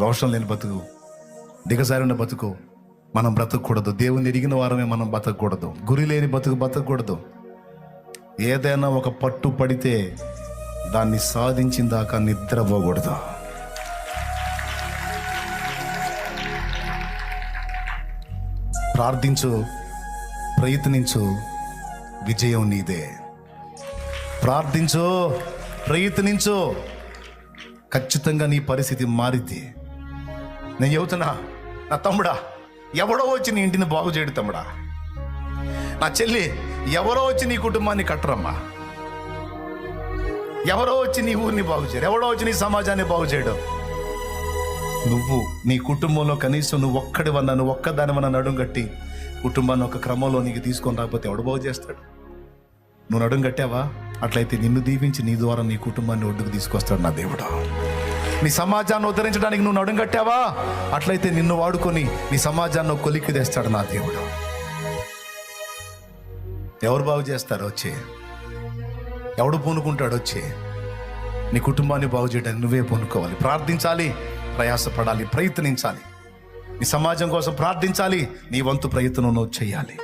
రోషం లేని బతుకు దిగజారిన బతుకు మనం బ్రతకూడదు. దేవుని ఎరిగిన వారమే మనం బతకూడదు. గురి లేని బతుకు బతకూడదు. ఏదైనా ఒక పట్టు పడితే దాన్ని సాధించిన దాకా నిద్రపోకూడదు ప్రార్థించు ప్రయత్నించు విజయం నీదే. ప్రార్థించు ప్రయత్నించు. ఖచ్చితంగా నీ పరిస్థితి మారితే నేను చెబుతున్నా నా తమ్ముడా ఎవడో వచ్చి నీ ఇంటిని బాగు చేయడు తమ్ముడా. నా చెల్లి ఎవరో వచ్చి నీ కుటుంబాన్ని కట్టరమ్మా. ఎవరో వచ్చి నీ ఊరిని బాగు చేయరు ఎవడో వచ్చి నీ సమాజాన్ని బాగు చేయడం. నువ్వు నీ కుటుంబంలో కనీసం నువ్వు ఒక్కడివన్నా నువ్వు ఒక్కదానివన్నా నడుం కట్టి కుటుంబాన్ని ఒక క్రమంలో నీకు తీసుకొని రాకపోతే ఎవడు బాగు చేస్తాడు? నువ్వు నడుం కట్టావా? అట్లయితే నిన్ను దీవించి నీ ద్వారా నీ కుటుంబాన్ని ఒడ్డుకు తీసుకొస్తాడు నా దేవుడు. నీ సమాజాన్ని ఉద్ధరించడానికి నువ్వు నడుంగట్టావా అట్లయితే నిన్ను వాడుకొని నీ సమాజాన్ని కొలిక్కి తెస్తాడు నా దేవుడు. ఎవరు బాగు చేస్తారు? వచ్చి. ఎవడు పూనుకుంటాడు? వచ్చి. నీ కుటుంబాన్ని బాగు చేయడానికి నువ్వే పూనుకోవాలి. ప్రార్థించాలి ప్రయాసపడాలి ప్రయత్నించాలి. నీ సమాజం కోసం ప్రార్థించాలి నీ వంతు ప్రయత్నం నువ్వు చేయాలి.